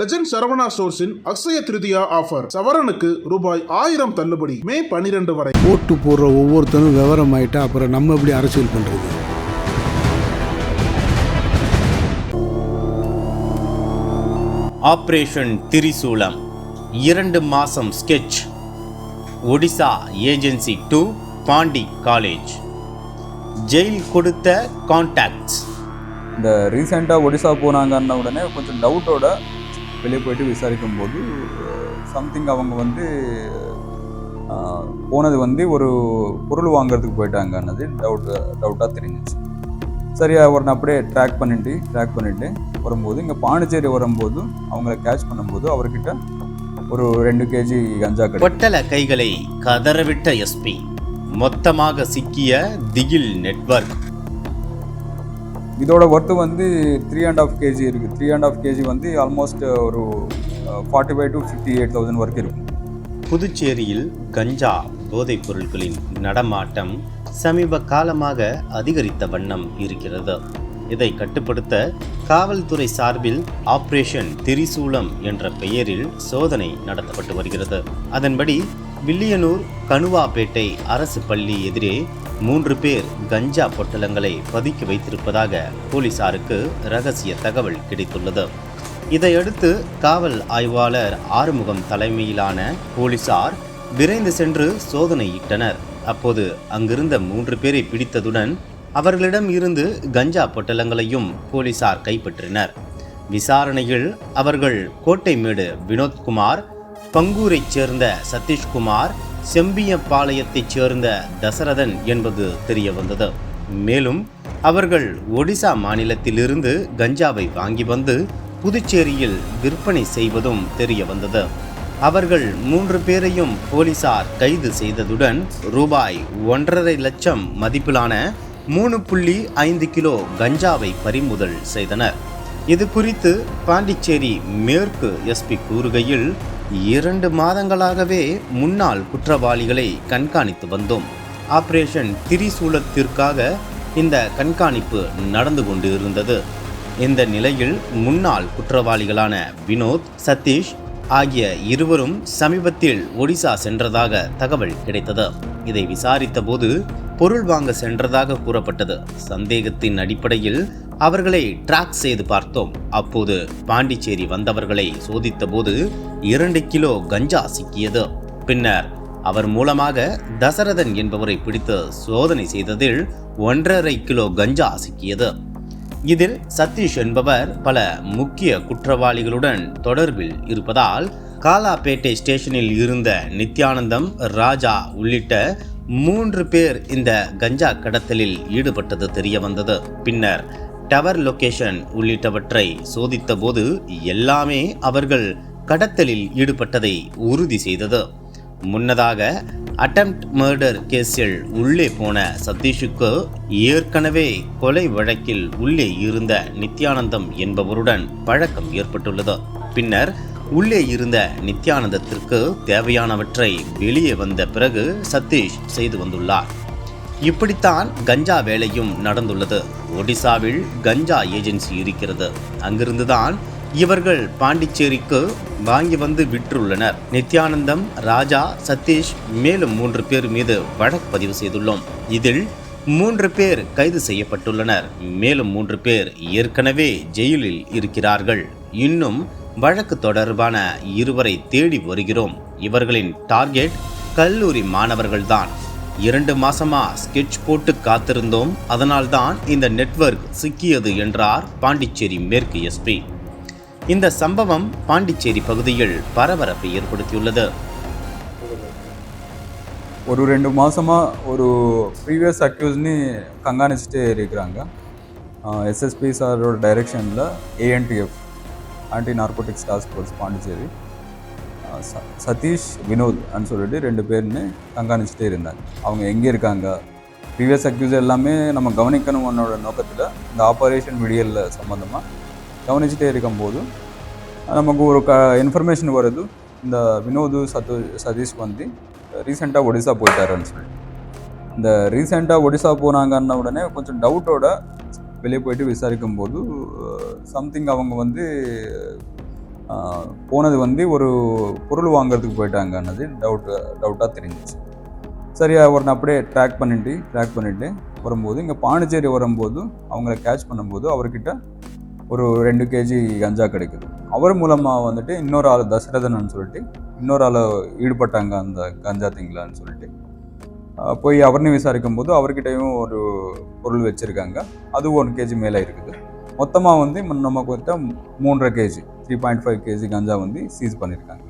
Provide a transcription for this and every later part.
Legend Saravana ஸ்டோர்ஸின் Akshaya Tritiya offer சவரனுக்கு ரூபாய் ஆயிரம் தள்ளுபடி. மே பனிரெண்டு வரை. ஓட்டு போடுற ஒவ்வொருத்தரும் விவரம் ஆயிட்டா அப்புறம் நம்ம எப்படி அரசியல் பண்றது? ஆபரேஷன் திரிசூலம். இரண்டு மாசம் sketch Odisha agency to Pondy college jail கொடுத்த கான்டாக்ட்ஸ் இந்த ரீசெண்டாக ஒடிசா போனாங்கன்ன உடனே கொஞ்சம் டவுட்டோட வெளியே போயிட்டு விசாரிக்கும் போது சம்திங் அவங்க வந்து போனது வந்து ஒரு பொருள் வாங்குறதுக்கு போயிட்டாங்கன்னது டவுட் டவுட்டாக தெரிஞ்சிச்சு. சரியா அவரை அப்படியே ட்ராக் பண்ணிட்டு ட்ராக் பண்ணிவிட்டு வரும்போது இங்கே பாண்டிச்சேரி வரும்போது அவங்கள கேட்ச் பண்ணும்போது அவர்கிட்ட ஒரு ரெண்டு கேஜி கஞ்சா கிடைக்கும் பொட்டல கைகளை கதறவிட்ட எஸ்பி மொத்தமாக சிக்கிய திகில் நெட்வொர்க் இதோட ஒர்த்து வந்து த்ரீ அண்ட் ஆஃப் கேஜி இருக்குது த்ரீ அண்ட் ஆஃப் கேஜி வந்து ஆல்மோஸ்ட் ஒரு forty five to fifty eight thousand வரைக்கும் இருக்கும். புதுச்சேரியில் கஞ்சா போதைப் பொருட்களின் நடமாட்டம் சமீப காலமாக அதிகரித்த வண்ணம் இருக்கிறது. இதை கட்டுப்படுத்த காவல்துறை சார்பில் ஆபரேஷன் திரிசூலம் என்ற பெயரில் சோதனை நடத்தப்பட்டு வருகிறது. அதன்படி வில்லியனூர் கணுவாப்பேட்டை அரசு பள்ளி எதிரே மூன்று பேர் கஞ்சா பொட்டலங்களை பதுக்கி வைத்திருப்பதாக போலீசாருக்கு ரகசிய தகவல் கிடைத்துள்ளது. இதையடுத்து காவல் ஆய்வாளர் ஆறுமுகம் தலைமையிலான போலீசார் விரைந்து சென்று சோதனையிட்டனர். அப்போது அங்கிருந்த மூன்று பேரை பிடித்ததுடன் அவர்களிடம் இருந்து கஞ்சா பொட்டலங்களையும் போலீசார் கைப்பற்றினர். விசாரணையில் அவர்கள் கோட்டைமேடு வினோத்குமார் பங்கூரைச் சேர்ந்த சதீஷ்குமார் செம்பியப்பாளையத்தைச் சேர்ந்த தசரதன் என்பது தெரிய வந்தது. மேலும் அவர்கள் ஒடிசா மாநிலத்திலிருந்து கஞ்சாவை வாங்கி வந்து புதுச்சேரியில் விற்பனை செய்வதும் தெரிய வந்தது. அவர்கள் மூன்று பேரையும் போலீசார் கைது செய்ததுடன் ரூபாய் ஒன்றரை லட்சம் மதிப்பிலான மூணு புள்ளி ஐந்து கிலோ கஞ்சாவை பறிமுதல் செய்தனர். இது குறித்து பாண்டிச்சேரி மேற்கு எஸ்பி கூறுகையில் இரண்டு மாதங்களாகவே முன்னாள் குற்றவாளிகளை கண்காணித்து வந்தோம். ஆபரேஷன் திரிசூலத்திற்காக இந்த கண்காணிப்பு நடந்து கொண்டு இருந்தது இந்த நிலையில் முன்னாள் குற்றவாளிகளான வினோத் சதீஷ் ஆகிய இருவரும் சமீபத்தில் ஒடிசா சென்றதாக தகவல் கிடைத்தது. இதை விசாரித்த போது பொருள் வாங்க சென்றதாக கூறப்பட்டது. சந்தேகத்தின் அடிப்படையில் அவர்களை ட்ராக் செய்து பார்த்தோம். அப்போது பாண்டிச்சேரி வந்தவர்களை சோதித்தபோது இரண்டு கிலோ கஞ்சா சிக்கியது. பின்னர் அவர் மூலமாக தசரதன் என்பவரை பிடித்து சோதனை செய்ததில் ஒன்றரை கிலோ கஞ்சா சிக்கியது. இதில் சதீஷ் என்பவர் பல முக்கிய குற்றவாளிகளுடன் தொடர்பில் இருப்பதால் காலாப்பேட்டை ஸ்டேஷனில் இருந்த நித்யானந்தம் ராஜா உள்ளிட்ட மூன்று பேர் இந்த கஞ்சா கடத்தலில் ஈடுபட்டது தெரிய வந்தது. பின்னர் டவர் லொகேஷன் உள்ளிட்டவற்றை சோதித்தபோது எல்லாமே அவர்கள் கடத்தலில் ஈடுபட்டதை உறுதி செய்தது. முன்னதாக அட்டம்ப்ட் மர்டர் கேஸில் உள்ளே போன சதீஷுக்கு ஏற்கனவே கொலை வழக்கில் உள்ளே இருந்த நித்யானந்தம் என்பவருடன் பழக்கம் ஏற்பட்டுள்ளது. பின்னர் உள்ளே இருந்த நித்யானந்தத்திற்கு தேவையானவற்றை வெளியே வந்த பிறகு சதீஷ் செய்து வந்துள்ளார். இப்படித்தான் கஞ்சா வேலையும் நடந்துள்ளது. ஒடிசாவில் கஞ்சா ஏஜென்சி இருக்கிறது. அங்கிருந்துதான் இவர்கள் பாண்டிச்சேரிக்கு வாங்கி வந்து விற்றுள்ளனர். நித்யானந்தம் ராஜா சதீஷ் மேலும் மூன்று பேர் மீது வழக்கு பதிவு செய்துள்ளோம். இதில் மூன்று பேர் கைது செய்யப்பட்டுள்ளனர். மேலும் மூன்று பேர் ஏற்கனவே ஜெயிலில் இருக்கிறார்கள். இன்னும் வழக்கு தொடர்பான இருவரை தேடி வருகிறோம். இவர்களின் டார்கெட் கல்லூரி மாணவர்கள்தான். இரண்டு மாசமா ஸ்கெட்ச் போட்டு காத்திருந்தோம். அதனால்தான் இந்த நெட்வொர்க் சிக்கியது என்றார் பாண்டிச்சேரி மேற்கு எஸ்பி. இந்த சம்பவம் பாண்டிச்சேரி பகுதியில் பரபரப்பை ஏற்படுத்தியுள்ளது. ஒரு ரெண்டு மாதமாக ஒரு ப்ரீவியஸ் அக்யூஸ்னு கண்காணிச்சுட்டு இருக்கிறாங்க. எஸ்எஸ்பி சாரோட டைரெக்ஷனில் ANTF anti narcotics task force Pondicherry ச- சதீஷ் வினோத் அப்படின்னு சொல்லிட்டு ரெண்டு பேர்னு கண்காணிச்சுட்டே இருந்தாங்க. அவங்க எங்கே இருக்காங்க? ப்ரீவியஸ் அக்யூஸ் எல்லாமே நம்ம கவனிக்கணும்னோட நோக்கத்தில் இந்த ஆபரேஷன் விடியலில் சம்மந்தமாக கவனிச்சுட்டே இருக்கும்போது நமக்கு ஒரு க இன்ஃபர்மேஷன் வருது. இந்த வினோது சத்து சதீஷ் வந்து ரீசெண்டாக ஒடிசா போயிட்டாருன்னு சொல்லி. இந்த ரீசெண்டாக ஒடிசா போனாங்கன்ன உடனே கொஞ்சம் டவுட்டோட வெளியே போயிட்டு விசாரிக்கும் போது சம்திங் அவங்க வந்து போனது வந்து ஒரு பொருள் வாங்குறதுக்கு போயிட்டாங்கன்னது டவுட் டவுட்டாக தெரிஞ்சிச்சு. சரியா அவரை அப்படியே ட்ராக் பண்ணிட்டு ட்ராக் பண்ணிவிட்டு வரும்போது இங்கே பாண்டிச்சேரி வரும்போது அவங்கள கேட்ச் பண்ணும்போது அவர்கிட்ட ஒரு ரெண்டு கேஜி கஞ்சா கிடைக்குது. அவர் மூலமாக வந்துட்டு இன்னொரு ஆள் தசரதன் சொல்லிட்டு இன்னொரு ஆள் ஈடுபட்டாங்க அந்த கஞ்சா திங்களான்னு சொல்லிட்டு. போய் அவர்னு விசாரிக்கும் போது அவர்கிட்டையும் ஒரு பொருள் வச்சுருக்காங்க. அது ஒன் கேஜி மேலே இருக்குது. மொத்தமாக வந்து நம்ம கொடுத்த மூன்றரை KG three point five KG கஞ்சா வந்து சீஸ் பண்ணியிருக்காங்க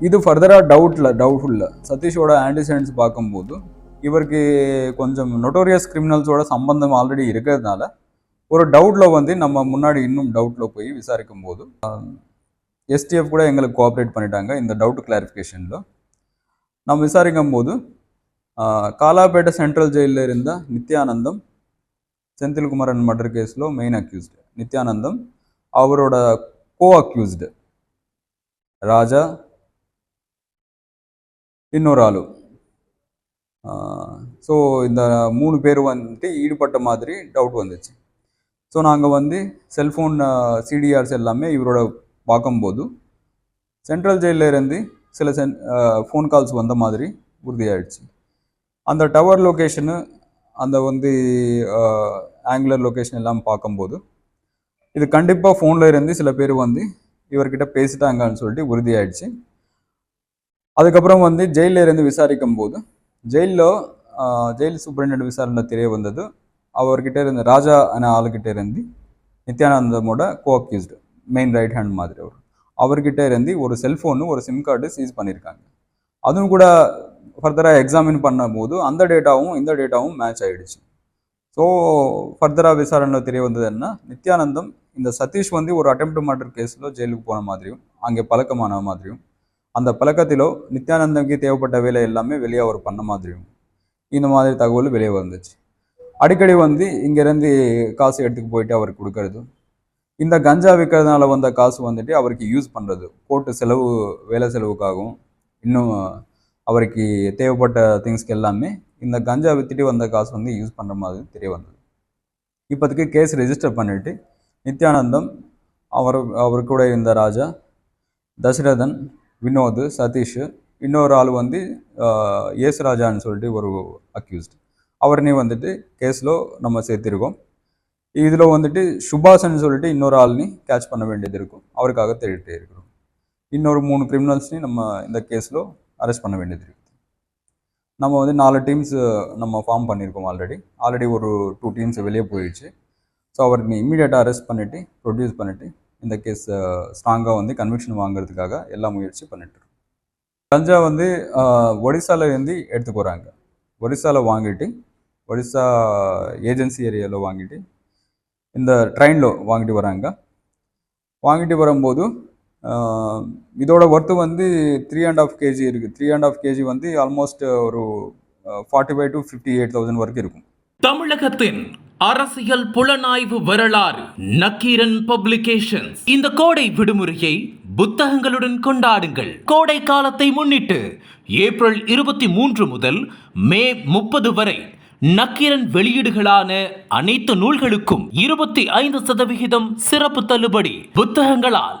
இது ஃபர்தராக டவுட்டில் டவுட்ஃபுல்ல சதீஷோட ஆன்டிசைன்ஸ் பார்க்கும்போது இவருக்கு கொஞ்சம் நொட்டோரியஸ் கிரிமினல்ஸோட சம்பந்தம் ஆல்ரெடி இருக்கிறதுனால ஒரு டவுட்டில் வந்து நம்ம முன்னாடி இன்னும் டவுட்டில் போய் விசாரிக்கும் போது எஸ்டிஎஃப் கூட எங்களுக்கு கோஆப்ரேட் பண்ணிட்டாங்க இந்த டவுட் கிளாரிஃபிகேஷனில் நம்ம விசாரிக்கும் போது ஆஹ், காலாப்பேட்டை சென்ட்ரல் ஜெயிலில் இருந்த நித்யானந்தம் செந்தில்குமரன் மர்டர் கேஸில் மெயின் அக்யூஸ்டு நித்யானந்தம் அவரோட கோ அக்யூஸ்டு ராஜா இன்னொரு ஆளு. ஸோ இந்த மூணு பேர் வந்துட்டு ஈடுபட்ட மாதிரி டவுட் வந்துச்சு. ஸோ நாங்கள் வந்து செல்ஃபோன் சிடிஆர்ஸ் எல்லாமே இவரோட பார்க்கும்போது சென்ட்ரல் ஜெயிலில் இருந்து சில சென் ஃபோன் கால்ஸ் வந்த மாதிரி உறுதியாயிடுச்சு. அந்த டவர் லொக்கேஷனு அந்த வந்து ஆங்குலர் லொக்கேஷன் எல்லாம் பார்க்கும்போது இது கண்டிப்பாக ஃபோனில் இருந்து சில பேர் வந்து இவர்கிட்ட பேசிட்டாங்கன்னு சொல்லிட்டு உறுதியாயிடுச்சு. அதுக்கப்புறம் வந்து ஜெயிலில் இருந்து விசாரிக்கும் போது ஜெயிலில் ஜெயில் சூப்பரிண்டென்ட் விசாரணை தெரிய வந்தது. அவர்கிட்ட இருந்த ராஜா அன ஆளுகிட்ட இருந்து நித்யானந்தமோட co accused main right hand மாதிரி அவர். அவர்கிட்ட இருந்து ஒரு செல்ஃபோனு ஒரு சிம் கார்டு சீஸ் பண்ணியிருக்காங்க அதுவும் கூட ஃபர்தராக எக்ஸாமின் பண்ணும்போது அந்த டேட்டாவும் இந்த டேட்டாவும் மேட்ச் ஆகிடுச்சு ஸோ ஃபர்தராக விசாரணையில் தெரிய வந்தது என்ன? நித்யானந்தம் இந்த சதீஷ் வந்து ஒரு அட்டெம்ப்ட் மர்டர் கேஸில் ஜெயிலுக்கு போன மாதிரியும் அங்கே பழக்கமான மாதிரியும் அந்த பழக்கத்திலோ நித்யானந்தம்க்கு தேவைப்பட்ட வேலை எல்லாமே வெளியே அவர் பண்ண மாதிரியும் இந்த மாதிரி தகவல் வெளியே வந்துச்சு. அடிக்கடி வந்து இங்கேருந்து காசு எடுத்துக்கு போயிட்டு அவருக்கு கொடுக்கறது. இந்த கஞ்சா விற்கிறதுனால வந்த காசு வந்துட்டு அவருக்கு யூஸ் பண்ணுறது கோர்ட்டு செலவு வேலை செலவுக்காகவும் இன்னும் அவருக்கு தேவைப்பட்ட திங்ஸ்க்கு எல்லாமே இந்த கஞ்சா வித்துட்டு வந்த காசு வந்து யூஸ் பண்ணுற மாதிரி தெரிய வந்தது. இப்போதைக்கு கேஸ் ரெஜிஸ்டர் பண்ணிவிட்டு நித்யானந்தம் அவர் அவர் கூட இருந்த ராஜா தசரதன் வினோத் சதீஷ் இன்னொரு ஆள் வந்து ஆஹ், ஏசுராஜான்னு சொல்லிட்டு ஒரு அக்யூஸ்ட் அவரனே வந்துட்டு கேஸில் நம்ம சேர்த்திருக்கோம். இதில் வந்துட்டு சுபாஷன் சொல்லிட்டு இன்னொரு ஆள்னி கேட்ச் பண்ண வேண்டியது இருக்கும். அவருக்காக தேடிட்டே இருக்கிறோம். இன்னொரு மூணு கிரிமினல்ஸ்னையும் நம்ம இந்த கேஸில் அரெஸ்ட் பண்ண வேண்டியது இருக்குது நம்ம வந்து நாலு டீம்ஸ் நம்ம ஃபார்ம் பண்ணியிருக்கோம் ஆல்ரெடி ஆல்ரெடி ஒரு டூ டீம்ஸ் வெளியே போயிடுச்சு. ஸோ அவருக்கு இமீடியட்டாக அரெஸ்ட் பண்ணிவிட்டு ப்ரொடியூஸ் பண்ணிவிட்டு இந்த கேஸ் ஸ்ட்ராங்காக வந்து கன்விக்ஷன் வாங்குறதுக்காக எல்லா முயற்சி பண்ணிட்டு கஞ்சா வந்து ஆஹ், இருந்து எடுத்துக்கு வராங்க ஒடிசாவில் வாங்கிட்டு ஒடிசா ஏஜென்சி ஏரியாவில் வாங்கிட்டு இந்த ட்ரெயினில் வாங்கிட்டு வராங்க. வாங்கிட்டு வரும்போது இதோட ஒர்த்து வந்து த்ரீ அண்ட் ஆஃப் கேஜி இருக்குது த்ரீ அண்ட் ஆஃப் கேஜி வந்து ஆல்மோஸ்ட் ஒரு forty five to fifty eight thousand வரைக்கும் இருக்கும். தமிழகத்தின் அரசியல் புலனாய்வு வரலாறு நக்கீரன் பப்ளிகேஷன்ஸ். இந்த கோடை விடுமுறையை புத்தகங்களுடன் கொண்டாடுங்கள். கோடை காலத்தை முன்னிட்டு ஏப்ரல் இருபத்தி மூன்று முதல் மே முப்பது வரை நக்கீரன் வெளியீடுகளான அனைத்து நூல்களுக்கும் இருபத்தி ஐந்து சதவிகிதம் சிறப்பு தள்ளுபடி புத்தகங்களால்